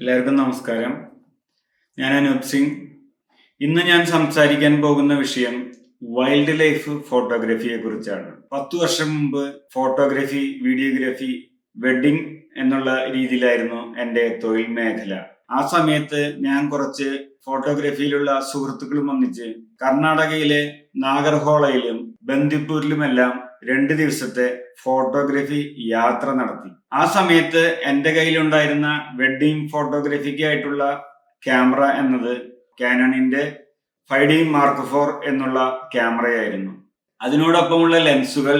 എല്ലാവർക്കും നമസ്കാരം. ഞാൻ അനൂപ് സിംഗ്. ഇന്ന് ഞാൻ സംസാരിക്കാൻ പോകുന്ന വിഷയം വൈൽഡ് ലൈഫ് ഫോട്ടോഗ്രാഫിയെ കുറിച്ചാണ്. പത്തു വർഷം മുമ്പ് ഫോട്ടോഗ്രഫി വീഡിയോഗ്രഫി വെഡിങ് എന്നുള്ള രീതിയിലായിരുന്നു എന്റെ തൊഴിൽ മേഖല. ആ സമയത്ത് ഞാൻ കുറച്ച് ഫോട്ടോഗ്രഫിയിലുള്ള സുഹൃത്തുക്കളും ഒന്നിച്ച് കർണാടകയിലെ നാഗർഹോളയിലും ബന്ദിപ്പൂരിലുമെല്ലാം രണ്ട് ദിവസത്തെ ഫോട്ടോഗ്രാഫി യാത്ര നടത്തി. ആ സമയത്ത് എന്റെ കയ്യിലുണ്ടായിരുന്ന വെഡ്ഡിംഗ് ഫോട്ടോഗ്രാഫിക്ക് ആയിട്ടുള്ള ക്യാമറ എന്നത് കാനണിന്റെ ഫൈവ് ഡി മാർക്ക് ഫോർ എന്നുള്ള ക്യാമറയായിരുന്നു. അതിനോടൊപ്പമുള്ള ലെൻസുകൾ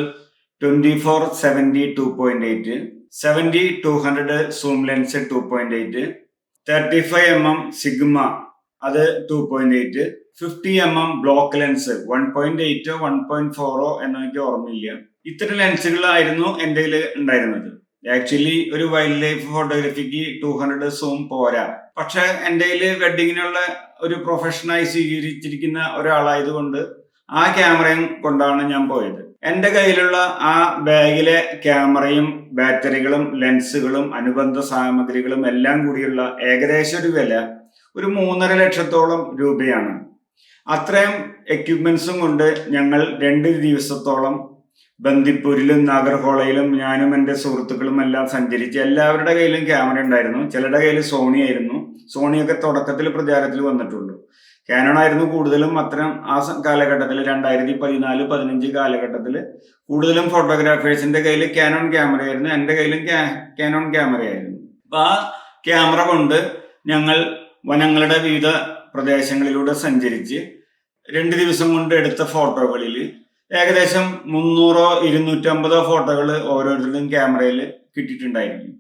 twenty four seventy two point eight seventy two hundred zoom lens two point eight thirty five M M sigma അത് two point eight fifty M M block lens one point എയ്റ്റോ one point ഫോറോ എന്നെനിക്ക് ഓർമ്മയില്ല. ഇത്തരം ലെൻസുകളായിരുന്നു എന്റെ കയ്യിൽ ഉണ്ടായിരുന്നത്. Actually ഒരു വൈൽഡ് ലൈഫ് ഫോട്ടോഗ്രാഫിക്ക് ടു ഹൺഡ്രഡ് സൂം പോരാ. പക്ഷെ എന്റെ കയ്യിൽ വെഡിങ്ങിനുള്ള ഒരു പ്രൊഫഷനായി സ്വീകരിച്ചിരിക്കുന്ന ഒരാളായതുകൊണ്ട് ആ ക്യാമറയും കൊണ്ടാണ് ഞാൻ പോയത്. എന്റെ കയ്യിലുള്ള ആ ബാഗിലെ ക്യാമറയും ബാറ്ററികളും ലെൻസുകളും അനുബന്ധ സാമഗ്രികളും എല്ലാം കൂടിയുള്ള ഏകദേശം ഒരു വില ഒരു മൂന്നര ലക്ഷത്തോളം രൂപയാണ്. അത്രയും എക്യുപ്മെന്റ്സും കൊണ്ട് ഞങ്ങൾ രണ്ട് ദിവസത്തോളം ബന്ദിപ്പൂരിലും നാഗർഹോളയിലും ഞാനും എന്റെ സുഹൃത്തുക്കളും എല്ലാം സഞ്ചരിച്ച് എല്ലാവരുടെ കയ്യിലും ക്യാമറ ഉണ്ടായിരുന്നു. ചിലരുടെ കയ്യിൽ സോണി ആയിരുന്നു. സോണിയൊക്കെ തുടക്കത്തിൽ പ്രചാരത്തിൽ വന്നിട്ടുള്ളൂ കാനൺ ആയിരുന്നു കൂടുതലും അത്തരം ആ കാലഘട്ടത്തിൽ രണ്ടായിരത്തി പതിനാല് പതിനഞ്ച് കാലഘട്ടത്തിൽ കൂടുതലും ഫോട്ടോഗ്രാഫേഴ്സിന്റെ കയ്യിൽ ക്യാനോൺ ക്യാമറ ആയിരുന്നു. എന്റെ കയ്യിലും ക്യാനോൺ ക്യാമറ ആയിരുന്നു. അപ്പൊ ആ ക്യാമറ കൊണ്ട് ഞങ്ങൾ വനങ്ങളുടെ വിവിധ പ്രദേശങ്ങളിലൂടെ സഞ്ചരിച്ച് രണ്ട് ദിവസം കൊണ്ട് എടുത്ത ഫോട്ടോകളിൽ ഏകദേശം മുന്നൂറോ ഇരുന്നൂറ്റമ്പതോ ഫോട്ടോകൾ ഓരോരുത്തരുടെയും ക്യാമറയിൽ കിട്ടിയിട്ടുണ്ടായിരിക്കും.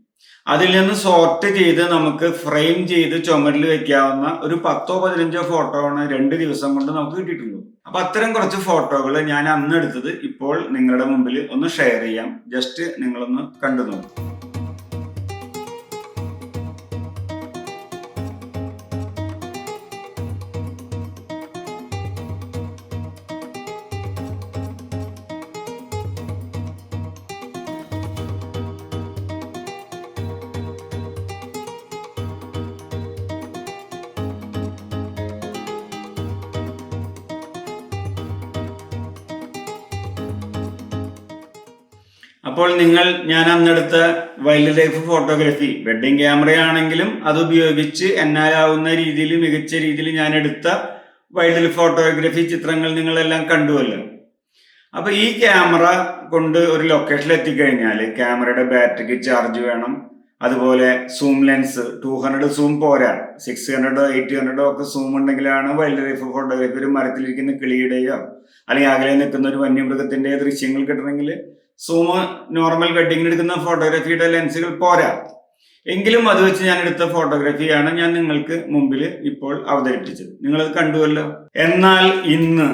അതിൽ നിന്ന് സോർട്ട് ചെയ്ത് നമുക്ക് ഫ്രെയിം ചെയ്ത് ചുമരിൽ വെക്കാവുന്ന ഒരു പത്തോ പതിനഞ്ചോ ഫോട്ടോ ആണ് രണ്ട് ദിവസം കൊണ്ട് നമുക്ക് കിട്ടിയിട്ടുള്ളൂ അപ്പൊ അത്തരം കുറച്ച് ഫോട്ടോകൾ ഞാൻ അന്ന് എടുത്തത് ഇപ്പോൾ നിങ്ങളുടെ മുമ്പിൽ ഒന്ന് ഷെയർ ചെയ്യാം. ജസ്റ്റ് നിങ്ങളൊന്ന് കണ്ടു നോക്കും അപ്പോൾ നിങ്ങൾ ഞാൻ അന്നെടുത്ത വൈൽഡ് ലൈഫ് ഫോട്ടോഗ്രാഫി വെഡിങ് ക്യാമറയാണെങ്കിലും അത് ഉപയോഗിച്ച് എന്നാലാവുന്ന രീതിയിൽ മികച്ച രീതിയിൽ ഞാൻ എടുത്ത വൈൽഡ് ലൈഫ് ഫോട്ടോഗ്രാഫി ചിത്രങ്ങൾ നിങ്ങളെല്ലാം കണ്ടുവല്ലോ. അപ്പൊ ഈ ക്യാമറ കൊണ്ട് ഒരു ലൊക്കേഷനിൽ എത്തിക്കഴിഞ്ഞാൽ ക്യാമറയുടെ ബാറ്ററിക്ക് ചാർജ് വേണം. അതുപോലെ zoom lens two hundred zoom പോരാ. സിക്സ് ഹൺഡ്രഡോ എയ്റ്റ് ഹൺഡ്രഡോ ഒക്കെ സൂം ഉണ്ടെങ്കിലാണ് വൈൽഡ് ലൈഫ് ഫോട്ടോഗ്രാഫി ഒരു മരത്തിലിരിക്കുന്ന കിളിയുടെയോ അല്ലെങ്കിൽ അകലെ നിൽക്കുന്ന ഒരു വന്യമൃഗത്തിന്റെ ദൃശ്യങ്ങൾ കിട്ടണമെങ്കിൽ സൂം നോർമൽ കട്ടിങ്ങിന് എടുക്കുന്ന ഫോട്ടോഗ്രാഫിയുടെ ലെൻസുകൾ പോരാ. എങ്കിലും അത് വെച്ച് ഞാൻ എടുത്ത ഫോട്ടോഗ്രാഫിയാണ് ഞാൻ നിങ്ങൾക്ക് മുമ്പിൽ ഇപ്പോൾ അവതരിപ്പിച്ചത്. നിങ്ങളത് കണ്ടുവല്ലോ? എന്നാൽ ഇന്ന്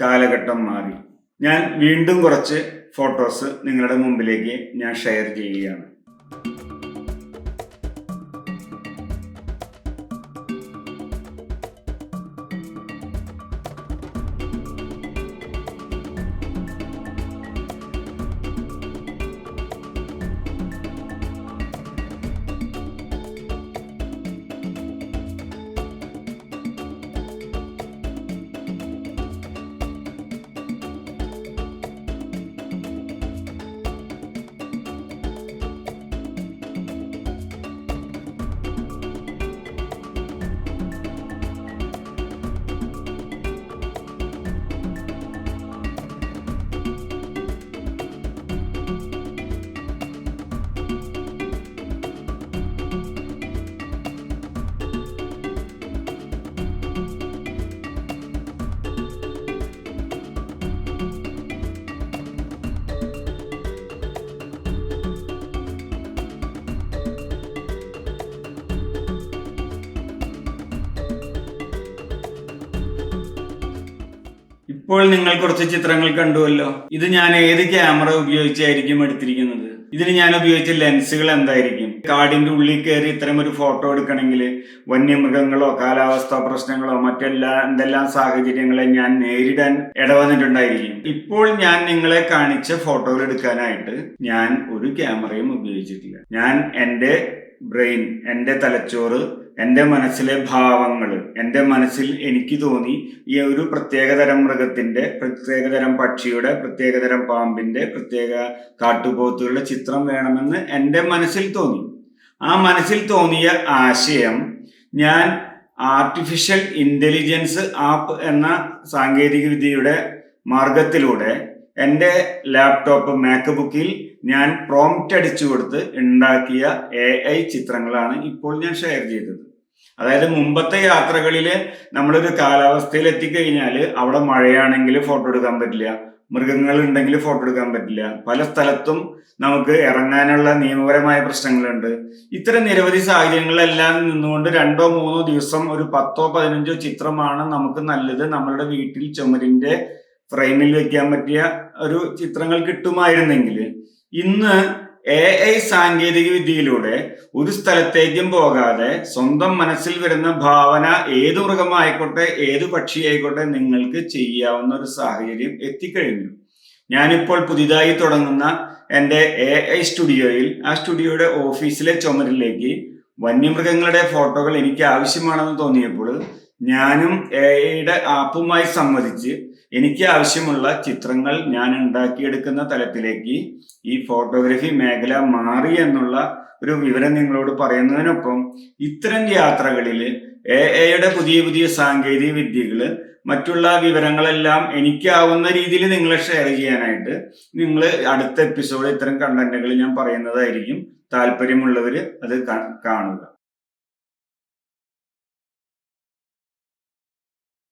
കാലഘട്ടം മാറി. ഞാൻ വീണ്ടും കുറച്ച് ഫോട്ടോസ് നിങ്ങളുടെ മുമ്പിലേക്ക് ഞാൻ ഷെയർ ചെയ്യുകയാണ്. ഇപ്പോൾ നിങ്ങൾ കുറച്ച് ചിത്രങ്ങൾ കണ്ടുവല്ലോ. ഇത് ഞാൻ ഏത് ക്യാമറ ഉപയോഗിച്ചായിരിക്കും എടുത്തിരിക്കുന്നത്? ഇതിന് ഞാൻ ഉപയോഗിച്ച ലെൻസുകൾ എന്തായിരിക്കും? കാടിന്റെ ഉള്ളിൽ കയറി ഇത്തരം ഒരു ഫോട്ടോ എടുക്കണമെങ്കിൽ വന്യമൃഗങ്ങളോ കാലാവസ്ഥാ പ്രശ്നങ്ങളോ മറ്റെല്ലാ എന്തെല്ലാം സാഹചര്യങ്ങളെ ഞാൻ നേരിടാൻ ഇടവന്നിട്ടുണ്ടായിരിക്കും. ഇപ്പോൾ ഞാൻ നിങ്ങളെ കാണിച്ച ഫോട്ടോകൾ എടുക്കാനായിട്ട് ഞാൻ ഒരു ക്യാമറയും ഉപയോഗിച്ചിട്ടില്ല. ഞാൻ എന്റെ ബ്രെയിൻ എന്റെ തലച്ചോറ് എന്റെ മനസ്സിലെ ഭാവങ്ങൾ എന്റെ മനസ്സിൽ എനിക്ക് തോന്നി ഈ ഒരു പ്രത്യേകതരം മൃഗത്തിന്റെ പ്രത്യേകതരം പക്ഷിയുടെ പ്രത്യേകതരം പാമ്പിന്റെ പ്രത്യേക കാട്ടുപോത്തുകളുടെ ചിത്രം വേണമെന്ന് എന്റെ മനസ്സിൽ തോന്നി. ആ മനസ്സിൽ തോന്നിയ ആശയം ഞാൻ ആർട്ടിഫിഷ്യൽ ഇന്റലിജൻസ് ആപ്പ് എന്ന സാങ്കേതികവിദ്യയുടെ മാർഗത്തിലൂടെ എന്റെ ലാപ്ടോപ്പ് മാക്ക് ബുക്കിൽ ഞാൻ പ്രോംപ്റ്റ് അടിച്ചു കൊടുത്ത് ഉണ്ടാക്കിയ എ ഐ ചിത്രങ്ങളാണ് ഇപ്പോൾ ഞാൻ ഷെയർ ചെയ്തത്. അതായത് മുമ്പത്തെ യാത്രകളിൽ നമ്മളൊരു കാലാവസ്ഥയിൽ എത്തിക്കഴിഞ്ഞാൽ അവിടെ മഴയാണെങ്കിൽ ഫോട്ടോ എടുക്കാൻ പറ്റില്ല മൃഗങ്ങൾ ഉണ്ടെങ്കിൽ ഫോട്ടോ എടുക്കാൻ പറ്റില്ല പല സ്ഥലത്തും നമുക്ക് ഇറങ്ങാനുള്ള നിയമപരമായ പ്രശ്നങ്ങളുണ്ട്. ഇത്തരം നിരവധി സാഹചര്യങ്ങളെല്ലാം നിന്നുകൊണ്ട് രണ്ടോ മൂന്നോ ദിവസം ഒരു പത്തോ പതിനഞ്ചോ ചിത്രമാണ് നമുക്ക് നല്ലത് നമ്മളുടെ വീട്ടിൽ ചുമരിന്റെ ഫ്രെയിമിൽ വെക്കാൻ പറ്റിയ ഒരു ചിത്രങ്ങൾ കിട്ടുമായിരുന്നെങ്കിൽ ഇന്ന് എ ഐ സാങ്കേതിക വിദ്യയിലൂടെ ഒരു സ്ഥലത്തേക്കും പോകാതെ സ്വന്തം മനസ്സിൽ വരുന്ന ഭാവന ഏത് മൃഗമായിക്കോട്ടെ ഏത് പക്ഷിയായിക്കോട്ടെ നിങ്ങൾക്ക് ചെയ്യാവുന്ന ഒരു സാഹചര്യം എത്തിക്കഴിഞ്ഞു. ഞാനിപ്പോൾ പുതിയതായി തുടങ്ങുന്ന എന്റെ എ ഐ സ്റ്റുഡിയോയിൽ ആ സ്റ്റുഡിയോയുടെ ഓഫീസിലെ ചുമരിലേക്ക് വന്യമൃഗങ്ങളുടെ ഫോട്ടോകൾ എനിക്ക് ആവശ്യമാണെന്ന് തോന്നിയപ്പോൾ ഞാനും എ ഐയുടെ ആപ്പുമായി സംവദിച്ച് എനിക്ക് ആവശ്യമുള്ള ചിത്രങ്ങൾ ഞാൻ ഉണ്ടാക്കിയെടുക്കുന്ന തലത്തിലേക്ക് ഈ ഫോട്ടോഗ്രാഫി മേഖല മാറി എന്നുള്ള ഒരു വിവരം നിങ്ങളോട് പറയുന്നതിനൊപ്പം ഇത്തരം യാത്രകളിൽ എ എയുടെ പുതിയ പുതിയ സാങ്കേതിക വിദ്യകൾ മറ്റുള്ള വിവരങ്ങളെല്ലാം എനിക്കാവുന്ന രീതിയിൽ നിങ്ങളെ ഷെയർ ചെയ്യാനായിട്ട് നിങ്ങൾ അടുത്ത എപ്പിസോഡ് ഇത്തരം കണ്ടന്റുകൾ ഞാൻ പറയുന്നതായിരിക്കും. താല്പര്യമുള്ളവർ അത് കാണുക.